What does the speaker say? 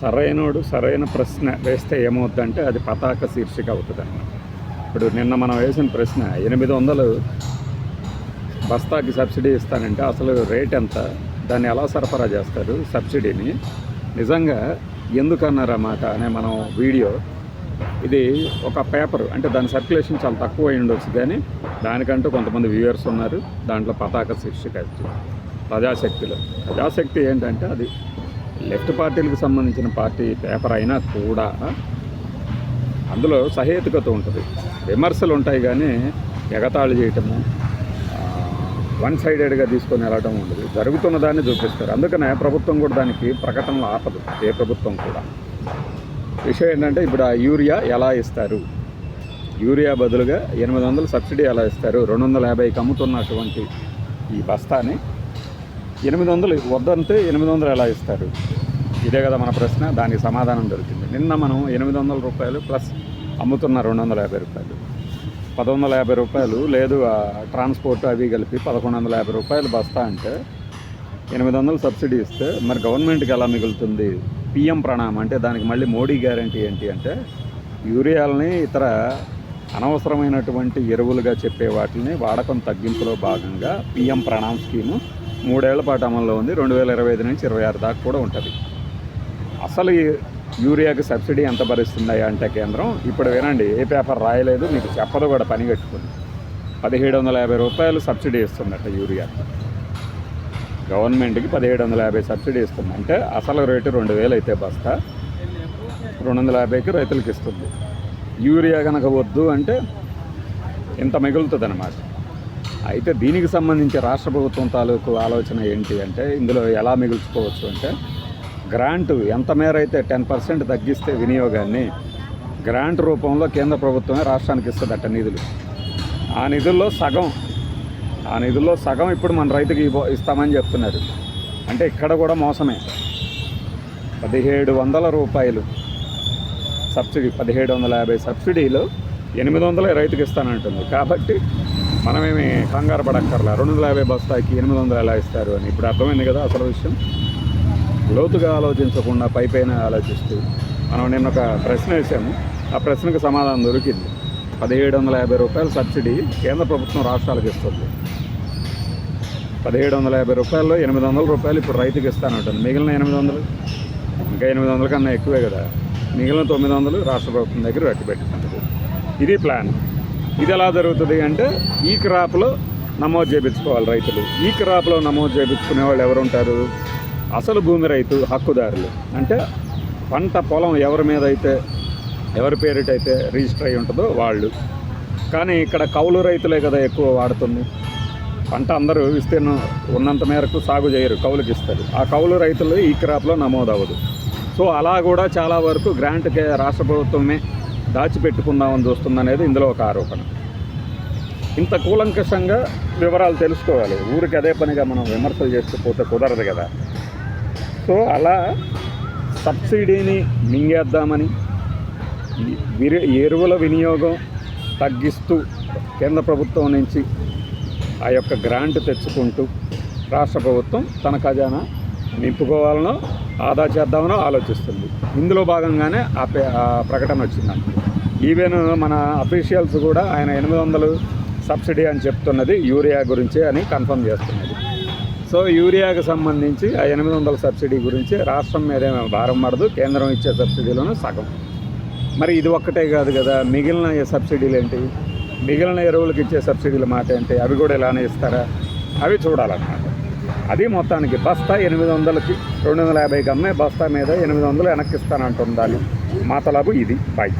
సరైనోడు సరైన ప్రశ్న వేస్తే ఏమవుతుందంటే అది పతాక శీర్షిక అవుతుంది అన్నమాట ఇప్పుడు నిన్న మనం వేసిన ప్రశ్న ఎనిమిది వందలు బస్తాకి సబ్సిడీ ఇస్తానంటే అసలు రేట్ ఎంత? దాన్ని ఎలా సరఫరా చేస్తారు సబ్సిడీని? నిజంగా ఎందుకన్నారు అన్నమాట అనే మనం వీడియో. ఇది ఒక పేపర్ అంటే దాని సర్క్యులేషన్ చాలా తక్కువ అయి ఉండొచ్చు కానీ దానికంటూ కొంతమంది వ్యూవర్స్ ఉన్నారు దాంట్లో పతాక శీర్షిక ప్రజాశక్తిలో. ప్రజాశక్తి ఏంటంటే అది లెఫ్ట్ పార్టీలకు సంబంధించిన పార్టీ పేపర్ అయినా కూడా అందులో సహేతుకత ఉంటుంది. విమర్శలు ఉంటాయి కానీ ఎగతాళి చేయటము వన్ సైడెడ్గా తీసుకొని వెళ్ళటం ఉండదు. జరుగుతున్న దాన్ని చూపిస్తారు. అందుకనే ప్రభుత్వం కూడా దానికి ప్రకటనలు ఆపదు. ఏ ప్రభుత్వం కూడా. విషయం ఏంటంటే ఇప్పుడు ఆ యూరియా ఎలా ఇస్తారు? యూరియా బదులుగా ఎనిమిది వందలు సబ్సిడీ ఎలా ఇస్తారు? రెండు వందల యాభైకి అమ్ముతున్నటువంటి ఈ బస్తాని ఎనిమిది వందలు వద్దంటే ఎనిమిది వందలు ఎలా ఇస్తారు? ఇదే కదా మన ప్రశ్న దానికి సమాధానం దొరికింది. నిన్న మనం ఎనిమిది వందల రూపాయలు ప్లస్ అమ్ముతున్న రెండు వందల యాభై రూపాయలు. పది వందల యాభై రూపాయలు లేదు ట్రాన్స్పోర్ట్ అవి కలిపి పదకొండు వందల యాభై రూపాయలు బస్తా అంటే ఎనిమిది వందలు సబ్సిడీ ఇస్తే మరి గవర్నమెంట్కి ఎలా మిగులుతుంది? పిఎం ప్రణామం అంటే దానికి మళ్ళీ మోడీ గ్యారంటీ ఏంటి అంటే యూరియాలని ఇతర అనవసరమైనటువంటి ఎరువులుగా చెప్పే వాటిని వాడకం తగ్గింపులో భాగంగా పిఎం ప్రణామ్ స్కీము మూడేళ్ళ పాటు అమల్లో ఉంది. రెండు వేల ఇరవై ఐదు నుంచి ఇరవై ఆరు దాకా కూడా ఉంటుంది. అసలు యూరియాకి సబ్సిడీ ఎంత భరిస్తుందా అంటే కేంద్రం ఇప్పుడు వినండి ఏ పేపర్ రాయలేదు మీకు చెప్పదు కూడా పని కట్టుకుని పదిహేడు వందల యాభై రూపాయలు సబ్సిడీ ఇస్తుందట యూరియాకి గవర్నమెంట్కి పదిహేడు వందల యాభై సబ్సిడీ ఇస్తుంది. అంటే అసలు రేటు రెండు వేలు అయితే బస్తా. రెండు వందల యాభైకి రైతులకు ఇస్తుంది. యూరియా కనుక వద్దు అంటే ఇంత మిగులుతుంది అనమాట అయితే దీనికి సంబంధించి రాష్ట్ర ప్రభుత్వం తాలూకు ఆలోచన ఏంటి అంటే ఇందులో ఎలా మిగుల్చుకోవచ్చు అంటే గ్రాంట్ ఎంత మేర అయితే టెన్ పర్సెంట్ తగ్గిస్తే వినియోగాన్ని గ్రాంట్ రూపంలో కేంద్ర ప్రభుత్వమే రాష్ట్రానికి ఇస్తుందట నిధులు. ఆ నిధుల్లో సగం ఆ నిధుల్లో సగం ఇప్పుడు మన రైతుకి ఇస్తామని చెప్తున్నారు. అంటే ఇక్కడ కూడా మోసమే. పదిహేడు వందల రూపాయలు సబ్సిడీ పదిహేడు వందల యాభై సబ్సిడీలో ఎనిమిది వందల రైతుకి ఇస్తానంటుంది. కాబట్టి మనమేమి కంగారు పడక్కర్లా? రెండు వందల యాభై బస్తాకి ఎనిమిది వందలు ఎలా ఇస్తారు అని. ఇప్పుడు అర్థమైంది కదా అసలు విషయం? లోతుగా ఆలోచించకుండా పైపైన ఆలోచిస్తూ మనం నిన్న ఒక ప్రశ్న వేసాము. ఆ ప్రశ్నకు సమాధానం దొరికింది. పదిహేడు వందల యాభై రూపాయల సబ్సిడీ కేంద్ర ప్రభుత్వం రాష్ట్రాలకు ఇస్తుంది. పదిహేడు వందల యాభై రూపాయల్లో ఎనిమిది వందల రూపాయలు ఇప్పుడు రైతుకి ఇస్తానంటుంది. మిగిలిన ఎనిమిది వందలు? ఇంకా ఎనిమిది వందల కన్నా ఎక్కువే కదా. మిగిలిన తొమ్మిది వందలు రాష్ట్ర ప్రభుత్వం దగ్గర రట్టి పెట్టుకుంటుంది ఇది ప్లాన్. ఇది ఎలా జరుగుతుంది అంటే ఈ క్రాప్లో నమోదు చేయించుకోవాలి రైతులు. ఈ క్రాప్లో నమోదు చేయించుకునే వాళ్ళు ఎవరు ఉంటారు అసలు భూమి రైతు హక్కుదారులు. అంటే పంట పొలం ఎవరి మీద అయితే ఎవరి పేరిటైతే రిజిస్టర్ అయి ఉంటుందో వాళ్ళు. కానీ ఇక్కడ కౌలు రైతులే కదా ఎక్కువ వాడుతుంది. పంట అందరూ విస్తీర్ణం ఉన్నంత మేరకు సాగు చేయరు కౌలుకి ఇస్తారు. ఆ కౌలు రైతులు ఈ క్రాప్లో నమోదవ్వదు. సో అలా కూడా చాలా వరకు గ్రాంట్కే రాష్ట్ర ప్రభుత్వమే దాచిపెట్టుకుందామని చూస్తుంది అనేది ఇందులో ఒక ఆరోపణ. ఇంత కూలంకషంగా వివరాలు తెలుసుకోవాలి. ఊరికి అదే పనిగా మనం విమర్శలు చేస్తూ పోతే కుదరదు కదా. సో అలా సబ్సిడీని మింగేద్దామని ఎరువుల వినియోగం తగ్గిస్తూ కేంద్ర ప్రభుత్వం నుంచి ఆ యొక్క గ్రాంట్ తెచ్చుకుంటూ రాష్ట్ర ప్రభుత్వం తన ఖజానా నింపుకోవాలనో ఆదా చేద్దామనో ఆలోచిస్తుంది. ఇందులో భాగంగానే ఆ ఆ ప్రకటన వచ్చిందండి. ఈవెన్ మన అఫీషియల్స్ కూడా ఆయన ఎనిమిది వందలు సబ్సిడీ అని చెప్తున్నది యూరియా గురించే అని కన్ఫర్మ్ చేస్తున్నది. సో యూరియాకి సంబంధించి ఆ ఎనిమిది వందల సబ్సిడీ గురించి రాష్ట్రం మీద భారం పడదు కేంద్రం ఇచ్చే సబ్సిడీలోనూ సగం. మరి ఇది ఒక్కటే కాదు కదా మిగిలిన సబ్సిడీలు ఏంటి? మిగిలిన ఎరువులకు ఇచ్చే సబ్సిడీల మాట ఏంటి? అవి కూడా ఇలానే ఇస్తారా? అవి చూడాలన్నమాట. అది మొత్తానికి బస్తా ఎనిమిది వందలకి రెండు వందల యాభైకి అమ్మే బస్తా మీద ఎనిమిది వందలు వెనక్కి ఇస్తానంటుండాలి. మా తలాపు ఇది బాయ్